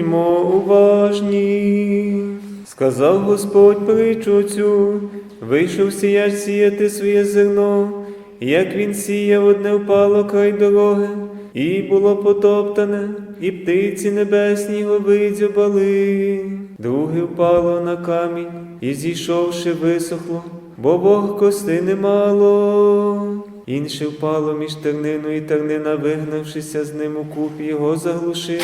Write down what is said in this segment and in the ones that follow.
будьмо уважні. Сказав Господь притчу цю, вийшов сіяч сіяти своє зерно, як він сіяв, одне впало край дороги, і було потоптане, і птиці небесні його видзюбали. Друге впало на камінь, і зійшовши, висохло, бо Бог кости немало. Інше впало між тернину і тернина, вигнавшися з ним у купі, його заглушив.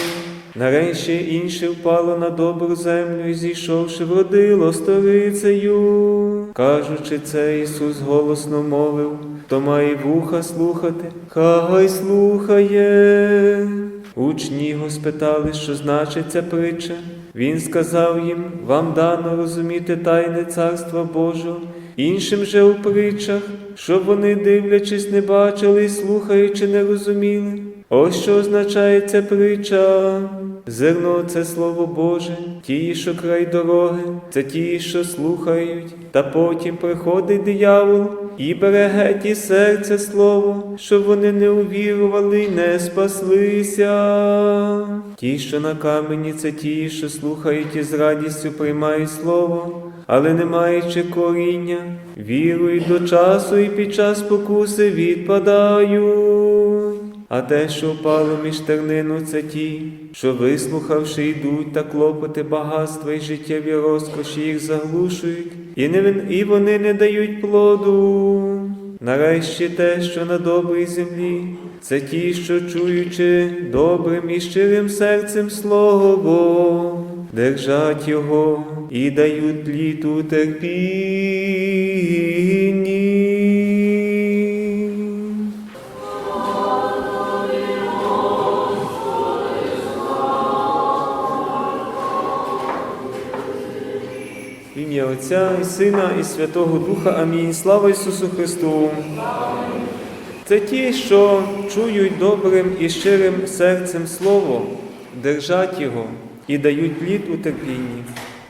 Нарешті інше впало на добру землю і зійшовши, вродило сторицею. Кажучи це, Ісус голосно мовив, хто має вуха слухати, хай слухає. Учні його спитали, що значить ця притча. Він сказав їм: вам дано розуміти тайне царства Божого, іншим же у притчах, щоб вони, дивлячись, не бачили і слухаючи, не розуміли. Ось що означає ця притча. Зерно це слово Боже, ті, що край дороги, це ті, що слухають, та потім приходить диявол і бере геть із серця слово, щоб вони не увірували й не спаслися. Ті, що на камені, це ті, що слухають і з радістю приймають слово, але не маючи коріння, вірують до часу і під час покуси відпадають. А те, що впало між тернину, це ті, що, вислухавши, йдуть та клопоти багатства і життєві розкоші їх заглушують, і, не, і вони не дають плоду. Нарешті те, що на добрій землі, це ті, що чуючи добрим і щирим серцем слово, держать його і дають плід у В ім'я Отця і Сина і Святого Духа. Амінь. Слава Ісусу Христу! Це ті, що чують добрим і щирим серцем Слово, держать його і дають плід у терпінні.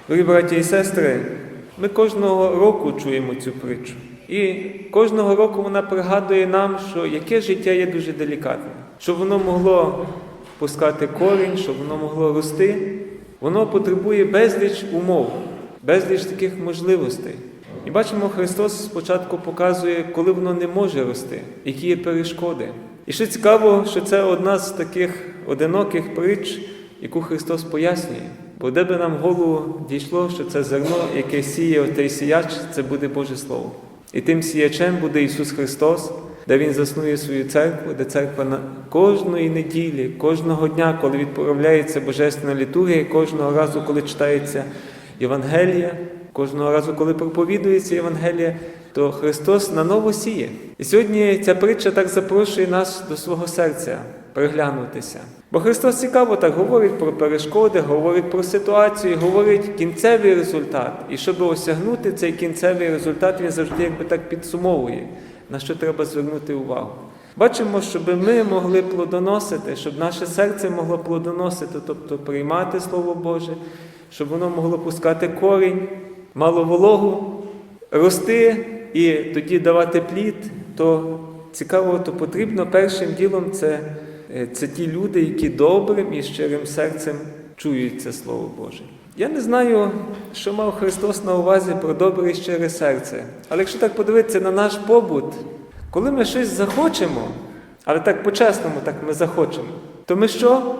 Дорогі браті і сестри, ми кожного року чуємо цю притчу. І кожного року вона пригадує нам, що яке життя є дуже делікатне, щоб воно могло пускати корінь, щоб воно могло рости, воно потребує безліч умов, безліч таких можливостей. І бачимо, Христос спочатку показує, коли воно не може рости, які є перешкоди. І що цікаво, що це одна з таких одиноких притч, яку Христос пояснює. Бо де би нам в голову дійшло, що це зерно, яке сіє той сіяч, це буде Боже Слово. І тим сіячем буде Ісус Христос, де Він заснує свою церкву, де церква на кожної неділі, кожного дня, коли відправляється Божественна літургія, кожного разу, коли читається Євангелія, кожного разу, коли проповідується Євангелія, то Христос наново сіє. І сьогодні ця притча так запрошує нас до свого серця приглянутися. Бо Христос цікаво так говорить про перешкоди, говорить про ситуацію, говорить кінцевий результат. І щоб осягнути цей кінцевий результат, він завжди якби так підсумовує, на що треба звернути увагу. Бачимо, щоб ми могли плодоносити, щоб наше серце могло плодоносити, тобто приймати Слово Боже, щоб воно могло пускати корінь, мало вологу, рости і тоді давати плід, то цікаво, то потрібно першим ділом це, е, це ті люди, які добрим і щирим серцем чують це Слово Боже. Я не знаю, що мав Христос на увазі про добре і щире серце. Але якщо так подивитися на наш побут, коли ми щось захочемо, але так по-чесному, так ми захочемо, то ми що?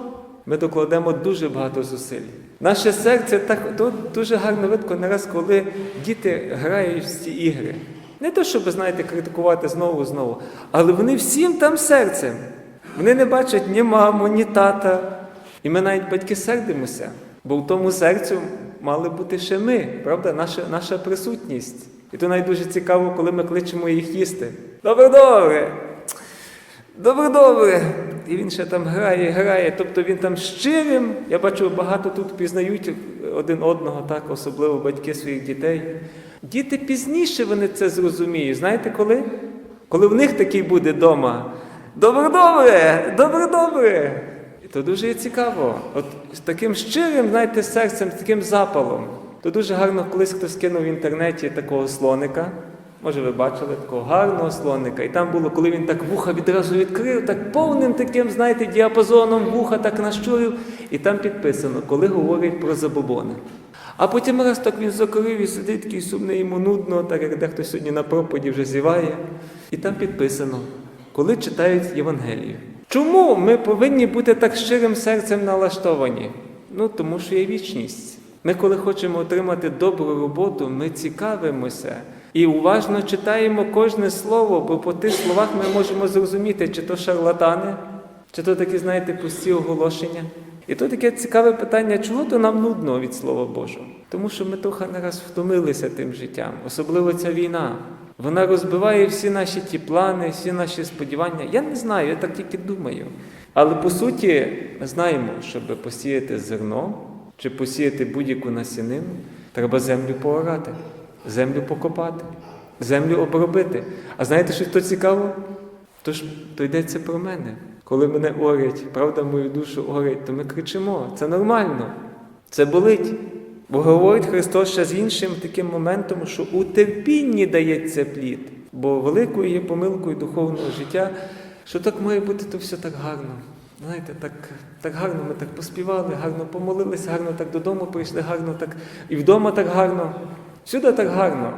Ми докладемо дуже багато зусиль. Наше серце так тут дуже гарно видко не раз, коли діти грають в ці ігри. Не то, щоб, знаєте, критикувати знову знову, але вони всім там серцем. Вони не бачать ні маму, ні тата. І ми навіть батьки сердимося, бо в тому серцю мали бути ще ми, правда, наша, наша присутність. І то навіть дуже цікаво, коли ми кличемо їх їсти. Добре, добре! Добре, добре. І він ще там грає, грає. Тобто він там щирим. Я бачу, багато тут пізнають один одного, так, особливо батьки своїх дітей. Діти пізніше вони це зрозуміють. Знаєте коли? Коли в них такий буде вдома. Добре, добре, добре, добре. І то дуже цікаво. От з таким щирим, знаєте, серцем, з таким запалом. То дуже гарно колись хтось кинув в інтернеті такого слоника. Може, ви бачили такого гарного слоника. І там було, коли він так вуха відразу відкрив, так повним таким, знаєте, діапазоном вуха так нащурив, і там підписано, коли говорять про забобони. А потім раз так він закорив і сидить такий сумний, йому нудно, так як дехто сьогодні на проповіді вже зіває. І там підписано, коли читають Євангелію. Чому ми повинні бути так щирим серцем налаштовані? Ну, тому що є вічність. Ми, коли хочемо отримати добру роботу, ми цікавимося і уважно читаємо кожне слово, бо по тих словах ми можемо зрозуміти, чи то шарлатани, чи то такі, знаєте, пусті оголошення. І то таке цікаве питання, чого то нам нудно від Слова Божого? Тому що ми трохи не раз втомилися тим життям, особливо ця війна. Вона розбиває всі наші ті плани, всі наші сподівання. Я не знаю, я так тільки думаю. Але по суті, ми знаємо, щоб посіяти зерно чи посіяти будь-яку насінину, треба землю поорати, землю покопати, землю обробити. А знаєте, що то цікаво? Тож то йдеться про мене. Коли мене орять, правда, мою душу орять, то ми кричимо. Це нормально, це болить. Бо говорить Христос ще з іншим таким моментом, що у терпінні дається плід. Бо великою є помилкою духовного життя, що так має бути, то все так гарно. Знаєте, так, так гарно ми так поспівали, гарно помолилися, гарно так додому прийшли, гарно так і вдома так гарно. Всюди так гарно.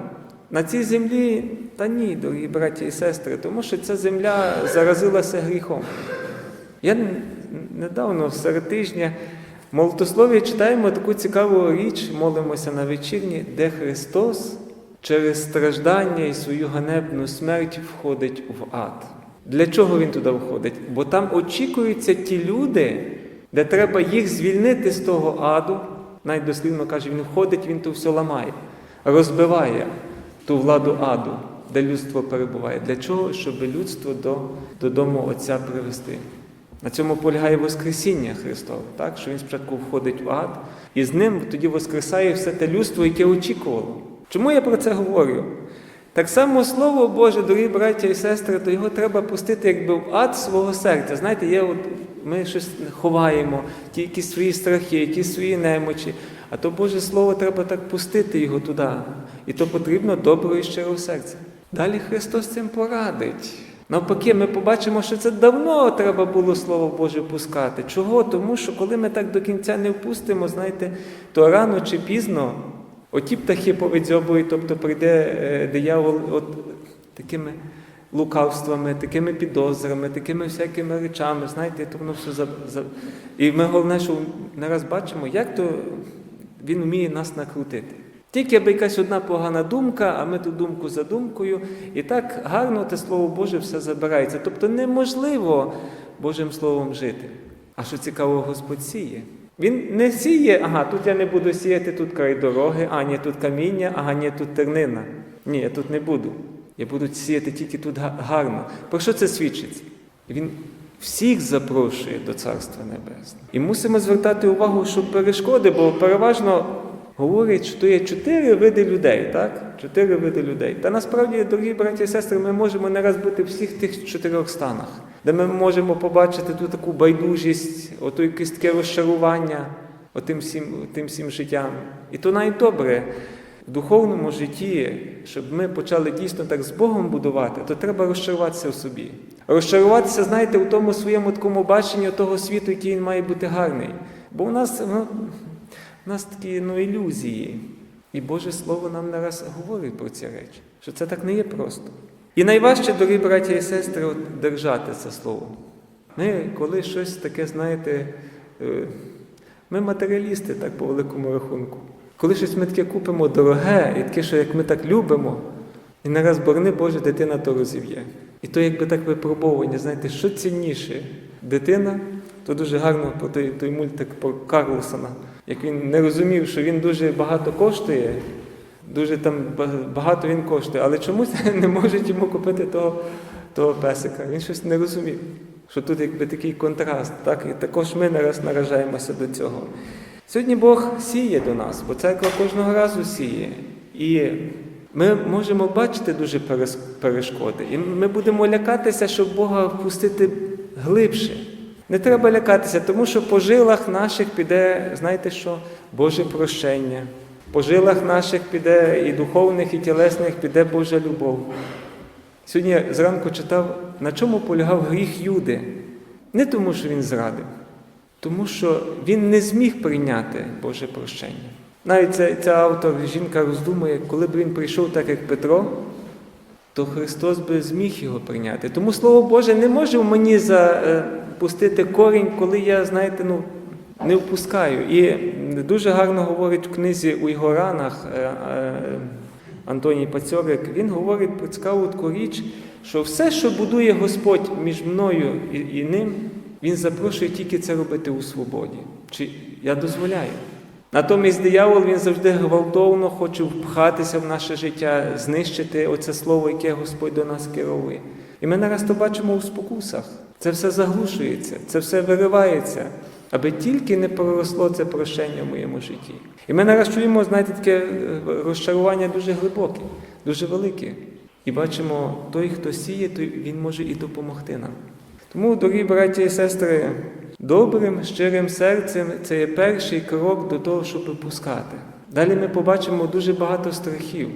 На цій землі, та ні, дорогі браті і сестри, тому що ця земля заразилася гріхом. Я недавно, серед тижня, в молитослові читаємо таку цікаву річ, молимося на вечірні, де Христос через страждання і свою ганебну смерть входить в ад. Для чого він туди входить? Бо там очікуються ті люди, де треба їх звільнити з того аду. Навіть каже, він входить, він то все ламає, розбиває ту владу аду, де людство перебуває. Для чого? Щоб людство до, додому Отця привести. На цьому полягає Воскресіння Христове, так? що Він спочатку входить в ад, і з ним тоді воскресає все те людство, яке очікувало. Чому я про це говорю? Так само Слово Боже, дорогі браття і сестри, то його треба пустити якби в ад свого серця. Знаєте, є от, ми щось ховаємо, ті якісь свої страхи, якісь свої немочі. А то Боже Слово треба так пустити його туди. І то потрібно доброго і щирого серця. Далі Христос цим порадить. Навпаки, ми побачимо, що це давно треба було Слово Боже пускати. Чого? Тому що коли ми так до кінця не впустимо, знаєте, то рано чи пізно оті птахи повидзьобують, тобто прийде е, диявол от такими лукавствами, такими підозрами, такими всякими речами, знаєте, то воно все за, за... І ми головне, що не раз бачимо, як то він вміє нас накрутити. Тільки аби якась одна погана думка, а ми ту думку за думкою, і так гарно те Слово Боже все забирається. Тобто неможливо Божим Словом жити. А що цікаво, Господь сіє. Він не сіє, ага, тут я не буду сіяти, тут край дороги, а ні, тут каміння, ага, ні, тут тернина. Ні, я тут не буду. Я буду сіяти тільки тут гарно. Про що це свідчить? Він всіх запрошує до Царства Небесного. І мусимо звертати увагу, що перешкоди, бо переважно говорять, що є чотири види людей, так? Чотири види людей. Та насправді, дорогі браті і сестри, ми можемо не раз бути в всіх тих чотирьох станах, де ми можемо побачити ту таку байдужість, ото якесь таке розчарування отим всім, тим всім життям. І то навіть добре. В духовному житті, щоб ми почали дійсно так з Богом будувати, то треба розчаруватися в собі. Розчаруватися, знаєте, у тому своєму такому баченні того світу, який він має бути гарний. Бо у нас, ну, у нас такі ну, ілюзії. І Боже Слово нам не раз говорить про ці речі, що це так не є просто. І найважче, дорогі браті і сестри, от, держати це слово. Ми, коли щось таке, знаєте, е, ми матеріалісти, так по великому рахунку. Коли щось ми таке купимо дороге, і таке, що як ми так любимо, і не раз борни Боже, дитина то розів'є. І то якби так випробовування, знаєте, що цінніше? Дитина, то дуже гарно про той, той мультик про Карлсона, як він не розумів, що він дуже багато коштує, дуже там багато він коштує, але чомусь не можуть йому купити того, того песика. Він щось не розумів. Що тут якби такий контраст, так? І також ми не раз наражаємося до цього. Сьогодні Бог сіє до нас, бо церква кожного разу сіє. І ми можемо бачити дуже перешкоди. І ми будемо лякатися, щоб Бога впустити глибше. Не треба лякатися, тому що по жилах наших піде, знаєте що, Боже прощення. По жилах наших піде і духовних, і тілесних піде Божа любов. Сьогодні зранку читав, на чому полягав гріх Юди. Не тому, що він зрадив. Тому що він не зміг прийняти Боже прощення. Навіть ця, ця автор, жінка роздумує, коли б він прийшов так, як Петро, то Христос би зміг його прийняти. Тому Слово Боже не може в мені запустити корінь, коли я, знаєте, ну, не впускаю. І дуже гарно говорить в книзі у його ранах е, е, Антоній Пацьорик, він говорить про цікаву таку річ, що все, що будує Господь між мною і ним, він запрошує тільки це робити у свободі. Чи я дозволяю? Натомість диявол він завжди гвалтовно хоче впхатися в наше життя, знищити оце слово, яке Господь до нас керує. І ми нараз то бачимо у спокусах. Це все заглушується, це все виривається, аби тільки не проросло це прощення в моєму житті. І ми нараз чуємо, знаєте, таке е, розчарування дуже глибоке, дуже велике. І бачимо, той, хто сіє, той він може і допомогти нам. Тому, дорогі браті і сестри, добрим, щирим серцем це є перший крок до того, щоб пускати. Далі ми побачимо дуже багато страхів,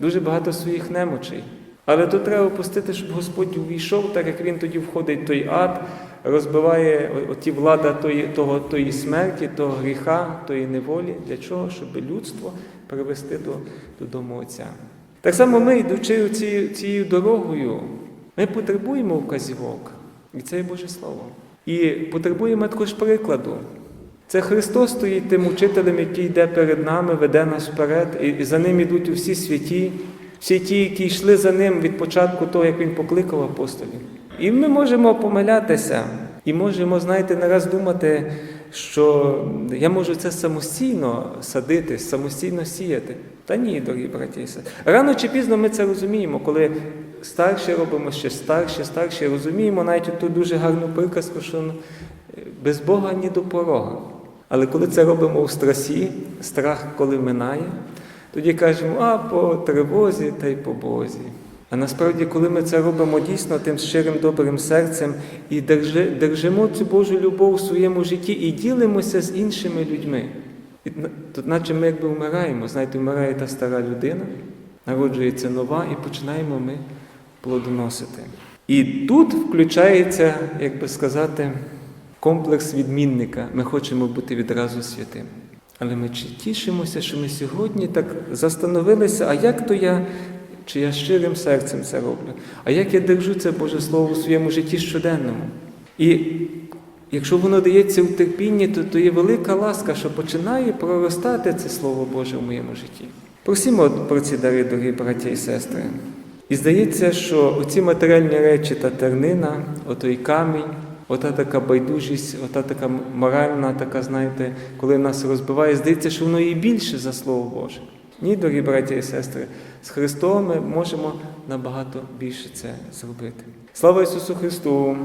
дуже багато своїх немочей. Але тут треба пустити, щоб Господь увійшов, так як він тоді входить в той ад, розбиває оті влада тої, того, тої смерті, того гріха, тої неволі. Для чого? Щоб людство привести до, додому Отця. Так само ми, йдучи цією, цією дорогою, ми потребуємо вказівок. І це є Боже Слово. І потребуємо також прикладу. Це Христос стоїть тим учителем, який йде перед нами, веде нас вперед, і за ним йдуть усі святі, всі ті, які йшли за ним від початку того, як він покликав апостолів. І ми можемо помилятися, і можемо, знаєте, не раз думати, що я можу це самостійно садити, самостійно сіяти. Та ні, дорогі браті. Рано чи пізно ми це розуміємо, коли старші робимо ще старші, старші, розуміємо навіть ту дуже гарну приказку, що ну, без Бога ні до порога. Але коли це робимо у страсі, страх, коли минає, тоді кажемо, а по тривозі та й по Бозі. А насправді, коли ми це робимо дійсно тим щирим добрим серцем і держимо цю Божу любов у своєму житті і ділимося з іншими людьми. І, Тут наче ми якби вмираємо, знаєте, вмирає та стара людина, народжується нова, і починаємо ми плодоносити. І тут включається, як би сказати, комплекс відмінника. Ми хочемо бути відразу святим. Але ми тішимося, що ми сьогодні так застановилися, а як то я, чи я щирим серцем це роблю, а як я держу це Боже Слово у своєму житті щоденному. І якщо воно дається у терпінні, то, то є велика ласка, що починає проростати це Слово Боже в моєму житті. Просімо про ці дари, дорогі браті і сестри. І здається, що оці матеріальні речі та тернина, отой камінь, ота така байдужість, ота така моральна, така, знаєте, коли нас розбиває, здається, що воно і більше за Слово Боже. Ні, дорогі браті і сестри, з Христом ми можемо набагато більше це зробити. Слава Ісусу Христу!